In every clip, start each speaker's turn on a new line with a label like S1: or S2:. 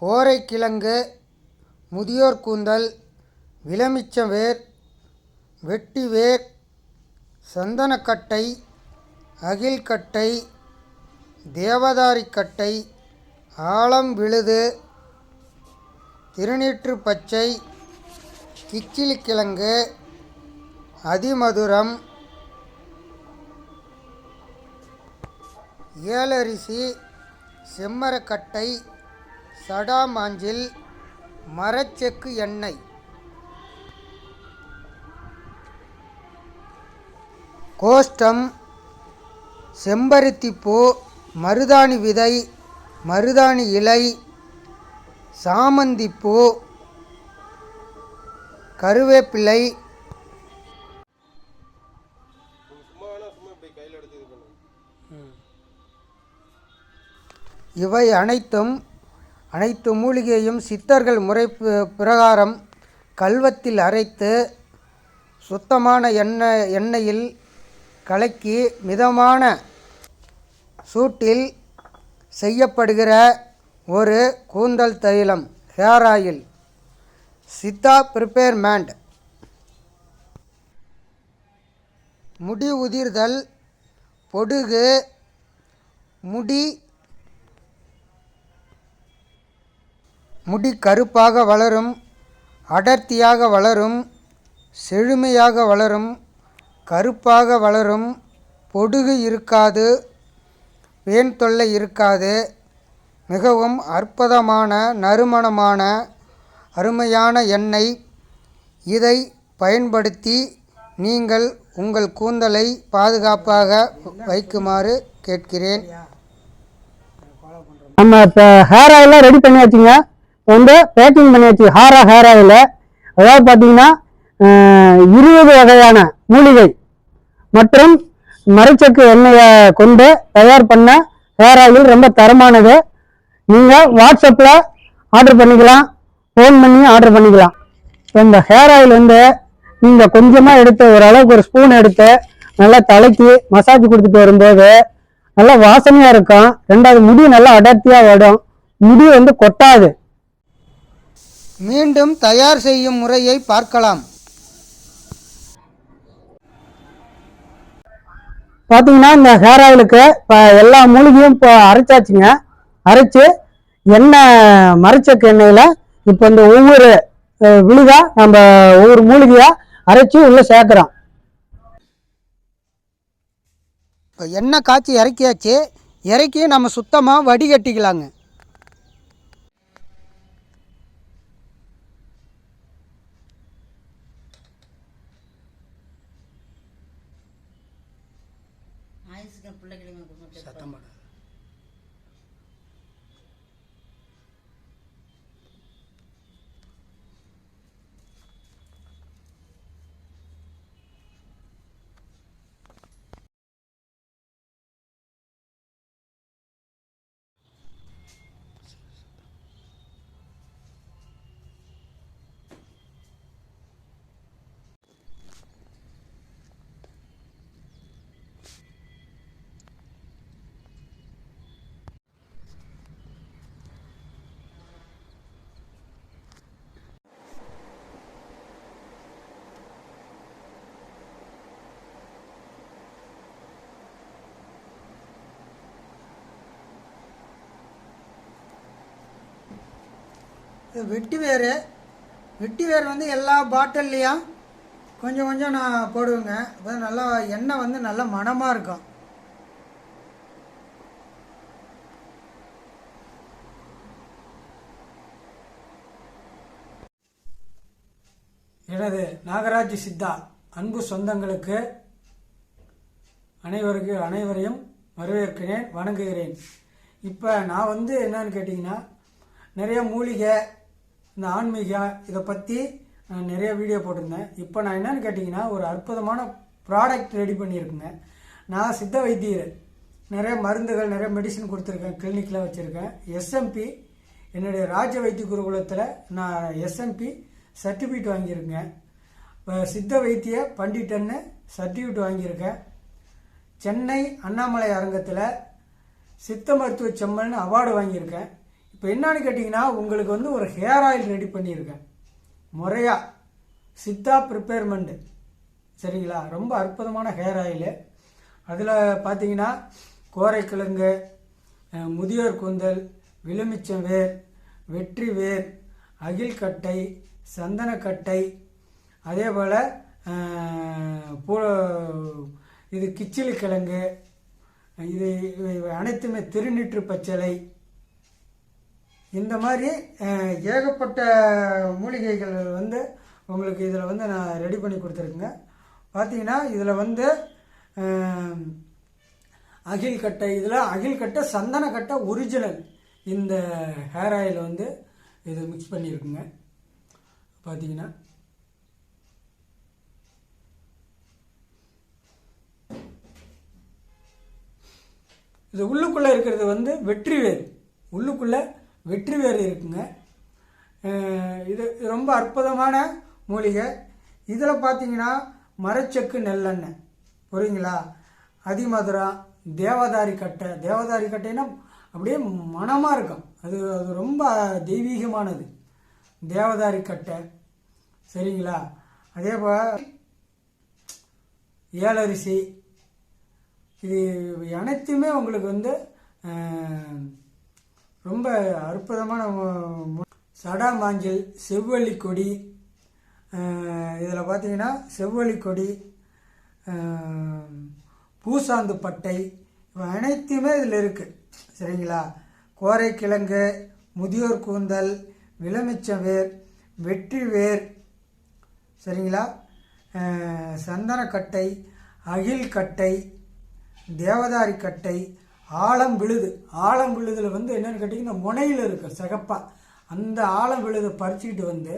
S1: கோரைக்கிழங்கு முதியோர் கூந்தல் விலமிச்சவேர் வெட்டிவேர் சந்தனக்கட்டை அகில்கட்டை தேவதாரிக்கட்டை ஆழம் விழுது திருநீற்று பச்சை கிச்சிலிக்கிழங்கு அதிமதுரம் ஏலரிசி செம்மரக்கட்டை சடாமாஞ்சில் மரச்செக்கு எண்ணெய். கோஷ்டம் செம்பருத்திப்பூ மருதாணி விதை மருதாணி இலை சாமந்திப்பூ கருவேப்பிலை. இவை அனைத்தும் அனைத்து மூலிகையும் சித்தர்கள் முறை பிரகாரம் கல்வத்தில் அரைத்து சுத்தமான எண்ணெய் எண்ணெயில் கலக்கி மிதமான சூட்டில் செய்யப்படுகிற ஒரு கூந்தல் தைலம் ஹேர் ஆயில். சித்தா ப்ரிப்பேர்மெண்ட் முடி உதிர்தல் பொடுகு முடி முடி கருப்பாக வளரும் அடர்த்தியாக வளரும் செழுமையாக வளரும் கருப்பாக வளரும் பொடுகு இருக்காது வேன் தொல்லை இருக்காது மிகவும் அற்புதமான நறுமணமான அருமையான எண்ணெய். இதை பயன்படுத்தி நீங்கள் உங்கள் கூந்தலை பாதுகாப்பாக வைக்குமாறு கேட்கிறேன்.
S2: நம்ம இப்போ ஹேர் ஆயிலாம் ரெடி பண்ணியாச்சுங்க. வந்து பேக்கிங் பண்ணியாச்சு ஹாரா ஹேர் ஆயில் அதாவது பார்த்தீங்கன்னா இருபது வகையான மூலிகை மற்றும் மரச்சக்கு எண்ணெயை கொண்டு தயார் பண்ண ஹேர் ஆயில் ரொம்ப தரமானது. நீங்கள் வாட்ஸ்அப்பில் ஆர்டர் பண்ணிக்கலாம். ஃபோன் பண்ணி ஆர்டர் பண்ணிக்கலாம். இப்போ இந்த ஹேர் ஆயில் வந்து நீங்கள் கொஞ்சமாக எடுத்து ஓரளவுக்கு ஒரு ஸ்பூன் எடுத்து நல்லா தலைக்கு மசாஜ் கொடுத்துட்டு வரும்போது நல்லா வாசனையாக இருக்கும். ரெண்டாவது முடி நல்லா அடர்த்தியாக வரும். முடி வந்து கொட்டாது.
S1: மீண்டும் தயார் செய்யும் முறையை பார்க்கலாம்.
S2: பார்த்தீங்கன்னா இந்த ஹேர் ஆயிலுக்கு இப்போ எல்லா மூலிகையும் இப்போ அரைச்சாச்சுங்க. அரைச்சு எண்ணெய் மரச்சக்கு எண்ணெயில் இப்போ இந்த ஒவ்வொரு அஹ், விழுதா நம்ம ஒவ்வொரு மூலிகையாக அரைச்சு உள்ளே சேர்க்குறோம்.
S1: இப்போ எண்ணெய் காய்ச்சி இறக்கியாச்சு. இறக்கி நம்ம சுத்தமாக வடிகட்டிக்கலாங்க.
S3: ஆயுசுக்கு பிள்ளைகளுக்கு
S1: சத்தம் போட வெட்டி வேர். வெட்டி வேர் வந்து எல்லா பாட்டில்லையும் கொஞ்சம் கொஞ்சம் நான் போடுவேங்க. அப்போ நல்லா எண்ணெய் வந்து நல்ல மணமாக இருக்கும்.
S4: எனது நாகராஜ் சித்தா அன்பு சொந்தங்களுக்கு அனைவருக்கு அனைவரையும் வரவேற்கிறேன் வணங்குகிறேன். இப்போ நான் வந்து என்னன்னு கேட்டிங்கன்னா நிறைய மூலிகை இந்த ஆன்மீக இதை பற்றி நிறைய வீடியோ போட்டிருந்தேன். இப்போ நான் என்னென்னு கேட்டிங்கன்னா ஒரு அற்புதமான ப்ராடக்ட் ரெடி பண்ணியிருக்கேங்க. நான் சித்த வைத்தியர். நிறைய மருந்துகள் நிறைய மெடிசன் கொடுத்துருக்கேன் கிளினிக்கில் வச்சுருக்கேன். எஸ்எம்பி என்னுடைய ராஜ வைத்திய குருகுலத்தில் நான் எஸ்எம்பி சர்டிஃபிகேட் வாங்கியிருக்கேன். சித்த வைத்திய பண்டிட்டன்னு சர்டிஃபிகேட் வாங்கியிருக்கேன். சென்னை அண்ணாமலை அரங்கத்தில் சித்த மருத்துவ செம்மல்னு அவார்டு வாங்கியிருக்கேன். இப்போ என்னன்னு கேட்டிங்கன்னா உங்களுக்கு வந்து ஒரு ஹேர் ஆயில் ரெடி பண்ணியிருக்கேன். முறையாக சித்தா ப்ரிப்பேர்மெண்ட்டு சரிங்களா? ரொம்ப அற்புதமான ஹேர் ஆயிலு அதில் பார்த்தீங்கன்னா கோரைக்கிழங்கு முதியோர் கூந்தல் விலுமிச்சம் வேர் வெற்றி வேர் அகில்கட்டை சந்தனக்கட்டை அதே போல் பூ இது கிச்சிலி கிழங்கு இது இவை அனைத்துமே திருநீற்று பச்சளை இந்த மாதிரி ஏகப்பட்ட மூலிகைகள் வந்து உங்களுக்கு இதில் வந்து நான் ரெடி பண்ணி கொடுத்துருக்குங்க. பார்த்தீங்கன்னா இதில் வந்து அகில் அகில்கட்டை இதில் அகில்கட்டை சந்தனக்கட்டை ஒரிஜினல் இந்த ஹேர் ஆயில் வந்து இது மிக்ஸ் பண்ணியிருக்குங்க. பார்த்தீங்கன்னா இது உள்ளுக்குள்ளே இருக்கிறது வந்து வெற்றி வேர் உள்ளுக்குள்ளே வெற்றி வேறு இருக்குங்க. இது ரொம்ப அற்புதமான மூலிகை. இதில் பார்த்தீங்கன்னா மரச்செக்கு நெல்லெண்ணெய் புரியுங்களா அதிமதுரம் தேவதாரி கட்டை. தேவதாரி கட்டைன்னா அப்படியே மணமாக இருக்கும். அது அது ரொம்ப தெய்வீகமானது. தேவதாரி கட்டை. சரிங்களா? அதே போல் ஏலரிசி. இது அனைத்துமே உங்களுக்கு வந்து ரொம்ப அற்புதமான சடா மாஞ்சல் செவ்வள்ளி கொடி இதில் பார்த்தீங்கன்னா செவ்வள்ளி கொடி பூசாந்து பட்டை இவை அனைத்துமே இதில் இருக்குது சரிங்களா? கோரைக்கிழங்கு முதியோர் கூந்தல் விளமிச்ச வேர் வெற்றி வேர் சரிங்களா சந்தனக்கட்டை அகில் கட்டை தேவதாரி கட்டை ஆழம் விழுது. ஆலம் விழுதுல வந்து என்னென்னு கேட்டிங்கன்னா முனையில் இருக்கு சிகப்பாக அந்த ஆலம் விழுதை பறிச்சுக்கிட்டு வந்து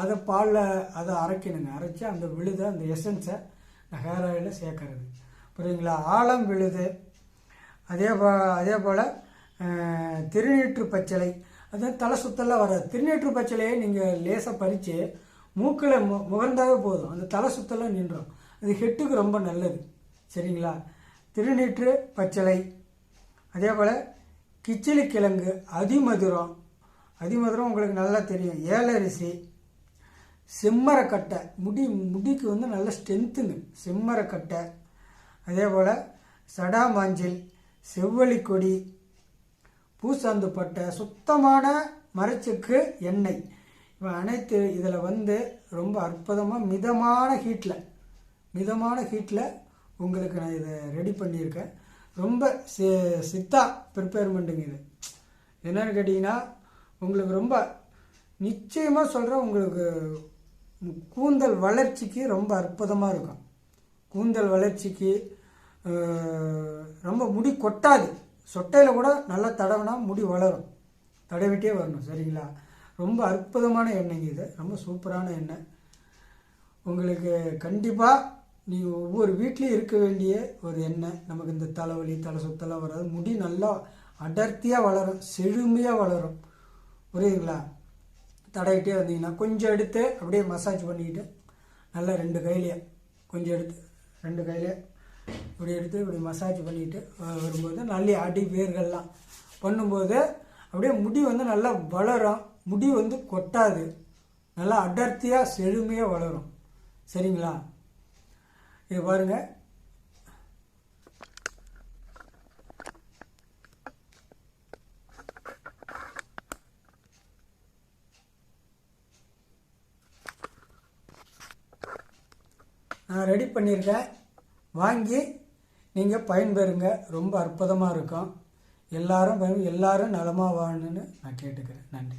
S4: அதை பாலில் அதை அரைக்கணுங்க. அரைச்சி அந்த விழுதை அந்த எசன்ஸை ஹேர் ஆயிலில் சேர்க்கறது. புரியுங்களா ஆலம் விழுது. அதே போ அதே போல் திருநீற்று பச்சளை அது தலை சுத்தலாம் வராது. திருநீற்று பச்சளையை நீங்கள் லேசாக பறித்து மூக்கில் மு முகர்ந்தாவே போதும். அந்த தலை சுத்தலாம் நின்றோம். அது ஹெட்டுக்கு ரொம்ப நல்லது. சரிங்களா? திருநீற்று பச்சளை அதே போல் கிச்சிலி கிழங்கு அதிமதுரம். அதிமதுரம் உங்களுக்கு நல்லா தெரியும். ஏலரிசி செம்மரக்கட்டை. முடி முடிக்கு வந்து நல்ல ஸ்ட்ரென்த்துங்க செம்மரக்கட்டை. அதே போல் சடாமாஞ்சில் செவ்வழி கொடி பூசாந்து பட்டை. சுத்தமான மரச்சுக்கு எண்ணெய். இவை அனைத்து இதில் வந்து ரொம்ப அற்புதமாக மிதமான ஹீட்டில் மிதமான ஹீட்டில் உங்களுக்கு நான் இதை ரெடி பண்ணியிருக்கேன். ரொம்ப சி சித்தா ப்ரிப்பேர்மெண்ட்டுங்க இது. என்னென்னு கேட்டிங்கன்னா உங்களுக்கு ரொம்ப நிச்சயமாக சொல்கிறேன் உங்களுக்கு கூந்தல் வளர்ச்சிக்கு ரொம்ப அற்புதமாக இருக்கும். கூந்தல் வளர்ச்சிக்கு ரொம்ப முடி கொட்டாது. சொட்டையில் கூட நல்லா தடவினா முடி வளரும். தடவிட்டே வரணும் சரிங்களா? ரொம்ப அற்புதமான எண்ணெய்ங்க இது. ரொம்ப சூப்பரான எண்ணெய். உங்களுக்கு கண்டிப்பாக நீங்கள் ஒவ்வொரு வீட்லேயும் இருக்க வேண்டிய ஒரு எண்ணெய் நமக்கு இந்த தலைவலி தலை சுத்தலாம் வராது. முடி நல்லா அடர்த்தியாக வளரும் செழுமையாக வளரும். புரியுதுங்களா? தடவிட்டே வந்தீங்கன்னா கொஞ்சம் எடுத்து அப்படியே மசாஜ் பண்ணிக்கிட்டு நல்லா ரெண்டு கையிலேயே கொஞ்சம் எடுத்து ரெண்டு கையிலே இப்படி எடுத்து இப்படி மசாஜ் பண்ணிக்கிட்டு வரும்போது நல்ல அடி வேர்கள்லாம் பண்ணும்போது அப்படியே முடி வந்து நல்லா வளரும். முடி வந்து கொட்டாது. நல்லா அடர்த்தியாக செழுமையாக வளரும். சரிங்களா? இது பாருங்க. நான் ரெடி பண்ணியிருக்கேன். வாங்கி நீங்கள் பயன்பெறுங்க. ரொம்ப அற்புதமாக இருக்கும். எல்லாரும் எல்லாரும் நலமாக வாழணுன்னு நான் கேட்டுக்கிறேன். நன்றி.